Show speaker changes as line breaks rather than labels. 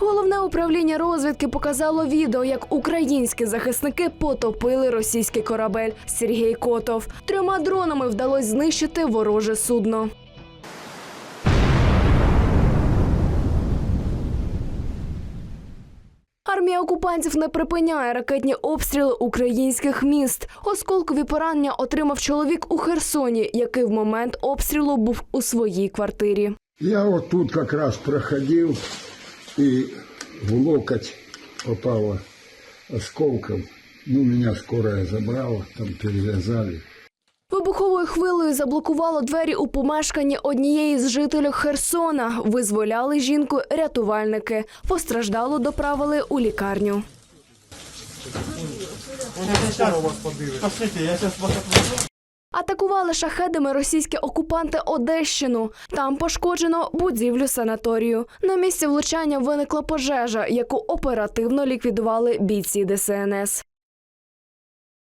Головне управління розвідки показало відео, як українські захисники потопили російський корабель Сергій Котов. Трьома дронами вдалося знищити вороже судно. Армія окупантів не припиняє ракетні обстріли українських міст. Осколкові поранення отримав чоловік у Херсоні, який в момент обстрілу був у своїй квартирі.
Я вот тут как раз проходил и в локоть попало осколком. Ну, меня скорая забрала, там перевязали.
Вибуховою хвилею заблокувало двері у помешканні однієї з жителів Херсона. Визволяли жінку рятувальники. Постраждало доправили у лікарню.
Пошлите, я сейчас вас отвезу.
Атакували шахедами російські окупанти Одещину. Там пошкоджено будівлю санаторію. На місці влучання виникла пожежа, яку оперативно ліквідували бійці ДСНС.